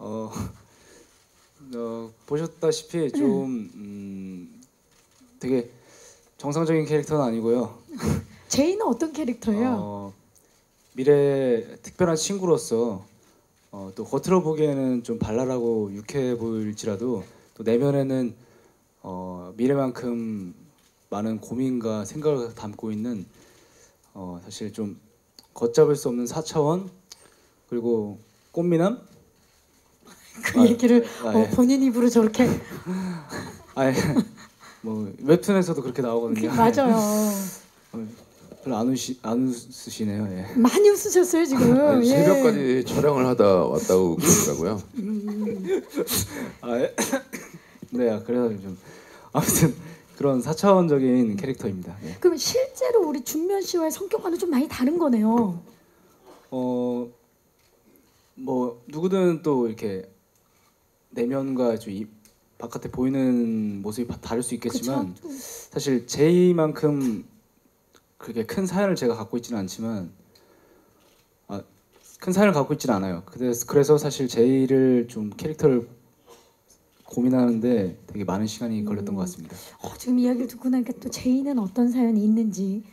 어, 어, 보셨다시피 좀 음, 되게 정상적인 캐릭터는 아니고요. 제이는 어떤 캐릭터예요? 어, 미래 특별한 친구로서 어, 또 겉으로 보기에는 좀 발랄하고 유쾌해 보일지라도 또 내면에는 어, 미래만큼 많은 고민과 생각을 담고 있는 어, 사실 좀 걷잡을 수 없는 사차원 그리고 꽃미남 그 아, 얘기를 아, 어, 예. 본인 입으로 저렇게 아예 뭐 웹툰에서도 그렇게 나오거든요. 맞아요. 어, 별로 안 웃시 안 웃으시네요. 예. 많이 웃으셨어요 지금. 아니, 예. 새벽까지 촬영을 하다 왔다고 그러더라고요. 아, 예. 네, 아, 그래서 좀 아무튼 그런 사차원적인 캐릭터입니다. 예. 그럼 실제로 우리 준면 씨와의 성격과는 좀 많이 다른 거네요. 어, 뭐 누구든 또 이렇게 내면과 좀 이, 바깥에 보이는 모습이 바- 다를 수 있겠지만 그렇죠. 사실 제이만큼 그렇게 큰 사연을 제가 갖고 있지는 않지만 아, 큰 사연을 갖고 있지는 않아요. 그래서 그래서 사실 제이를 좀 캐릭터를 고민하는데 되게 많은 시간이 걸렸던 것 같습니다. 어, 지금 이야기를 듣고 나니까 또 제이는 어떤 사연이 있는지